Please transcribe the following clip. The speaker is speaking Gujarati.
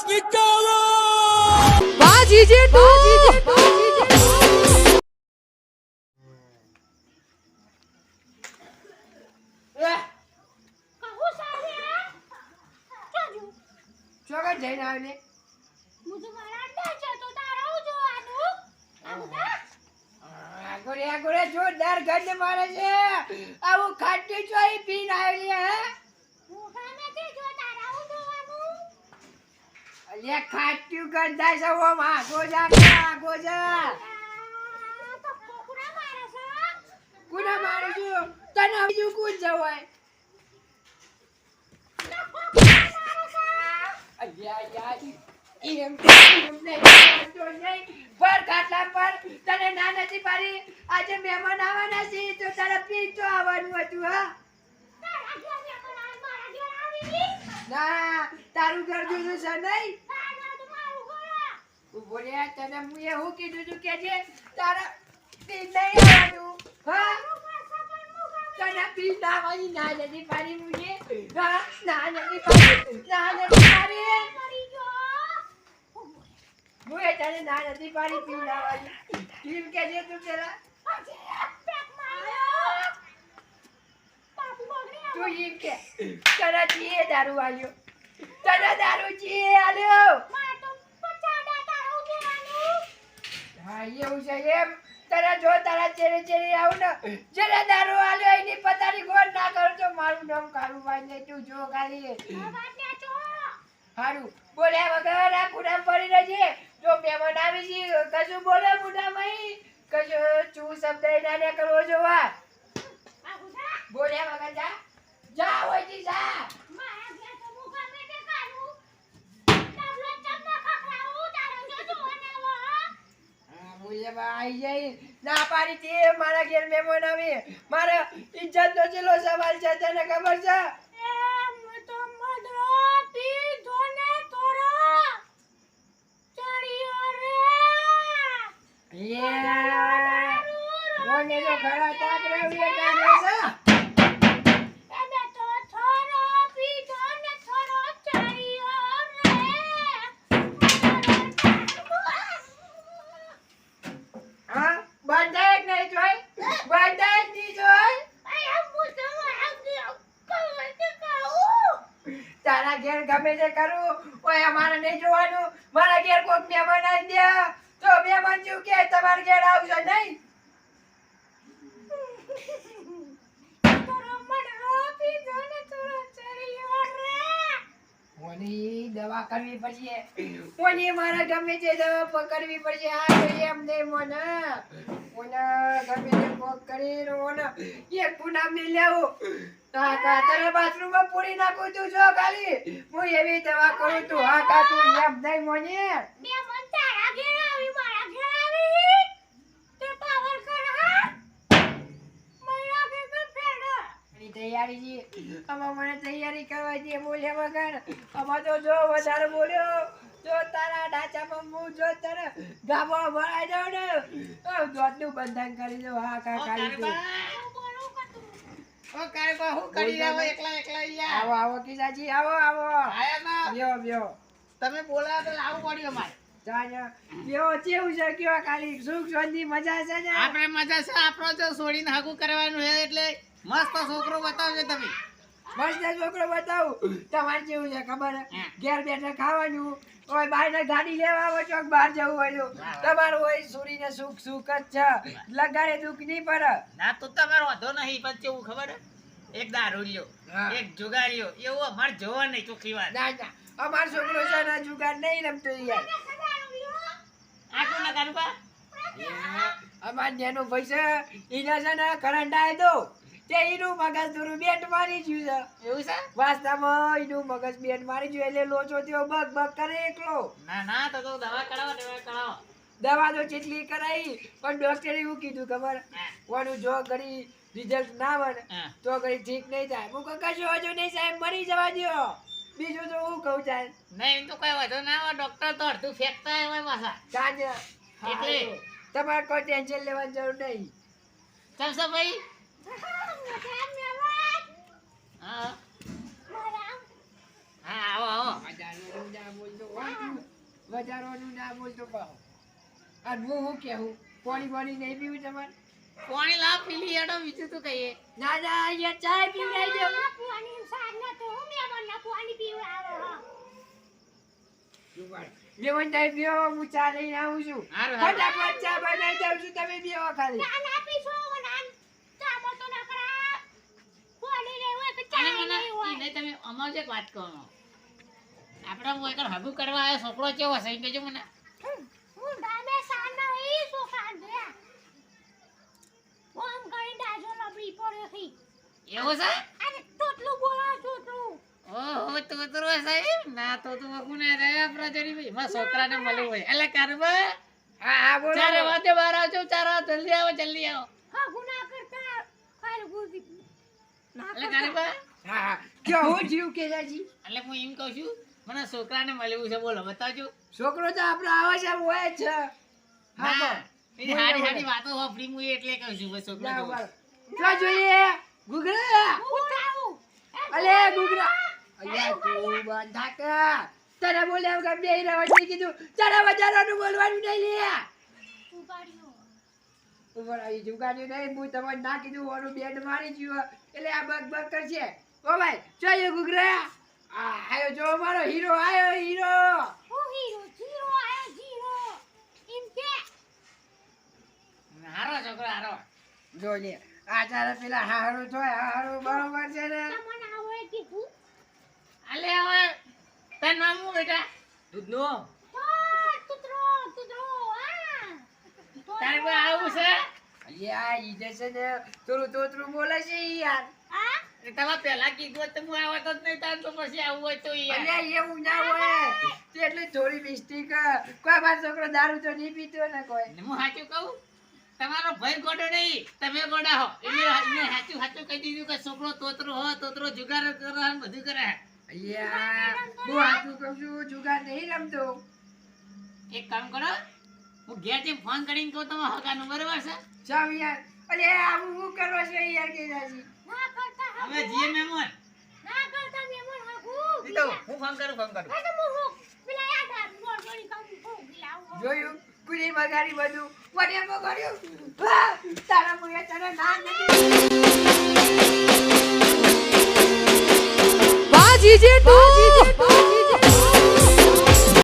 જેઠું કહું સાહેબ જોજો ચોકડ જઈને આવીને મુજે મારા અંડા છે તો તારા જોવાનું આગોરે આગોરે જોરદાર ગંધ મારે છે આવું ખાટી ચોઈ પીને આવેલી હે મોઢા નથી જો તારા જોવાનું ખાટ્યું ગંધાય છે ઓમ આગો જા કોકરા મારે છે કુના તને બીજું કુણ જવાય? અલ્યા, યાર પર ખાટલા પર, તને ના નથી પાડી. આજે મહેમાન આવવાના છે તો તારે પીતો આવવાનું હતું, હા? ને, તારું ઘર જોયું છે નહીં? તું કે ના નથી પાડી મુજે? તું કે, તને જીએ દારૂ આલ્યો. તને દારૂ જીએ આલ્યો માર તો પચાડા તારું જોવાનું હા એવું છે એમ. તને જો તારા ચેરે ચેરે આવું ને જેને દારૂ આલ્યો એની પતાની ગોળ ના કરું તો મારું નામ કારું ભાઈ ને તું જો ખાલી હારું. બોલ્યા વગર આ કુડામ પડી રહેજે જો મહેમાન આવી છે કશું બોલે બુડામાં કશું ચૂ શબ્દ ને કરવો જો વાત આ ગુજા બોલ્યા વગર જા. જા હોય જા મારા ઘેર તો હું ગમે તે કરું તાવલો ચમ ના ખખડાવું તારા ઘેર જોવાના હો હા, બોલ્યા આવી જાય. ના પાડી તે મારા ઘેર મહેમાન આવી. મારા ઇજ્જત નો ચેલો સવાલ છે તને ખબર છે? ખરા તારા ઘેર ગમે તે કરું કોઈ અમારે નહીં જોવાનું, મારા ઘેર કોઈક મહેમાન આવી દે તો મહેમાન જેવું કે તમારા ઘેર આવશે નહીં. ઓની દવા કરવી પડશે. ઓની મારે ગમે તે દવા પકડવી પડશે. આ એમ નહીં, મને. મને ગમે તે કોક કરી ઓને એક પુના મી લેવું તા કા તારે બાથરૂમમાં પૂરી નાખું તું જો ખાલી. હું એવી દવા કરું તું હા કા તું એમ નહીં મને. બે મન તારા ઘેર આવી મારા ઘેર આવી. તે પાવર કર હા. મૈરા કે કે ફેડો ની તૈયારી જી આમાં મને તૈયારી કરવા દે બોલ્યા વગર. અમા તો જો વધારે બોલ્યો જો તારા ડાચામાં હું જો તને ગાબો ભરાઈ દઉં ને તો દોડનું બંધન કરી દઉં. હા કા દઉં બોલું કાયબા હું કરી રહ્યો? એકલા એકલા અહીંયા આવો આવો કીજાજી આવો આવો. આયા ના. બ્યો બ્યો તમે બોલાવો તો લાવવું પડ્યો ને? આપણે મજા છે આપણો જો છોડીને કરવાનું છે એટલે મસ્ત છોકરો બતાવજો તમે. મસ્ત છોકરો બતાવું. તમારે જેવું છે ખબર? ઘેર બેઠા ખાવાનું. ઓય બહાર ગાડી લેવા આવો ચોક બહાર જવું હોય તમારું હોય સુરીને સુખ સુખ જ છે. લગાડે દુઃખ નહીં પડે. ના તો તમારો વાંધો નહીં પણ કેવું ખબર? હે? એક દારૂ લ્યો એક જુગારીઓ એવું અમાર જોવા નહીં ચોખ્ખી વાત. ના ના અમાર છોકરો છે ને જુગાર નહીં રમતો યાર. આટલું ના કારુબા અમાર નેનો પૈસા ઈના છે ને કરંટ આય દો તે ઈનું મગજ થોડું બેટ મારી ગયું છે. એવું છે? વાસ્તવમાં ઈનું મગજ બેટ મારી ગયું એટલે લોચો થયો બગ બગ કરે એકલો. ના ના તો તો દવા કરાવો દવા કરાવો. દવા તો ચીટલી કરાવી પણ ડોક્ટરે એવું કીધું ખબર કોનું જો ઘડી રિઝલ્ટ ના આવે તો ઘડી ઠીક નહીં થાય. હું કશું હજુ નહીં સાહેબ મરી જવા દો બીજું તો હું કહું ચાલ નહીં તો કઈ વાંધો ના હોય ડોક્ટર તો અડધું ફેંકતા હોય પાછા સાંજે. એટલે? તમારે કોઈ ટેન્શન લેવાની જરૂર નહીં. ચાલશે ભાઈ. હા. હા આવો આવો. મજા બોલતો હોય. ના બોલતો પાહો અને હું હું કેવું પાણી પાણી નહીં પીવું તમારે? પાણી લાવ પીલી એડો બીજું તો કહીએ? ના ના અહીંયા ચા પી દઉં આ પુવાની સાર ના તો હું મહેમાનના પાણી પીવા આવો જેવણ ટાઈમ પીવો હું ચા લઈને આવું છું. ફટાફટ ચા બનાવી દઉં છું તમે પીવો ખાલી. ના પીશો વનાન. ચા મોટો ના કરા. પુવાની લેવું હોય ચા નહીં. નહીં તમે અમાર જે વાત કરો. આપણે હું એકવાર હગું કરવા આવ્યો છોકરો કેવો છે? ઈ કહેજો મને હું પડ્યો એવું છે? અને તોતલું બોલો તોતલું. ઓહો તો તો સાહેબ ના તો તો કોને રે આપણા ભાઈ. માં છોકરાને મળવું હોય. એટલે કારબા હા હા બોલો. ચારે વાગે બહાર આવજો ચાર જલ્દી આવો જલ્દી આવો. હા ગુના કરતા ખાલી ગુજી. એટલે કરતા. હા હા. કયો હું જીવ કેજાજી એટલે હું એમ કહું છું મને છોકરાને મળ્યું છે બોલો બતાવજો. છોકરો તો આપણો આવે છે હોય છે હા ના બોલ. એની હારી હારી વાતો વાપરી હું એટલે કહું છું બસ છોકરો. જો જોઈએ. ગુગરા. અલે ગુગરા. અલ્યા તું બંધ કે તને બોલ્યા વગર બે રહેવા કીધું તારા નું બોલવાનું નહીં લે. ઉપર આવી જુગાડ્યું નહીં. હું તમને ના કીધું ઓનું બેડ મારી ગયું એટલે આ બગ બગ કરશે. ઓ ભાઈ જોઈએ ગુગરા. આ આયો જો મારો હીરો આયો હીરો. હું હીરો, જીરો આયો જીરો. એમ કે. હારો છોકરો હારો. જો લે. આ તારે પેલા હારું થોય હારું બરોબર છે ને. અલે હવે તાર નામ શું બેટા? દૂધ નો કૂતરો, કૂતરો, તારે કોઈ આવું છે? અલ્યા ઈ જે છે ને તોરું તોતરું બોલે છે યાર. હા? તમે પહેલા કીધું તો હું આવતો જ નહીં તાર તો પછી આવું હોય તો યાર. એવું ના હોય. તે એટલે થોડી મિસ્ટેક કોઈ મારો છોકરો દારૂ તો નહીં પીતો ને કોઈ. હું સાચું કહું? તમારો ભય ગોડો નહીં. તમે ગોડા હો. એટલે એને સાચું સાચું કહી દીધું કે છોકરો તોતરો હો તોતરો જુગાર કરે બધું કરે. અલ્યા હું હાથું કહું છું જુગાર નહીં રમતો. એક કામ કરો હું ઘેર જઈને ફોન કરીને કહું તમે હગાનું બરાબર છે? જાવ યાર. અરે આવું હું કરવા છે યાર કે જાજી ના કરતા અમે જીએ મહેમાન ના કરતા મહેમાન હું હું ફોન કરું ફોન કરું. હું. પેલા યાદ હું જોયું? કુલી બગાડી બધું. મને બગાડ્યું તારા મુએ તને ના નથી વાહ જીજે ટુ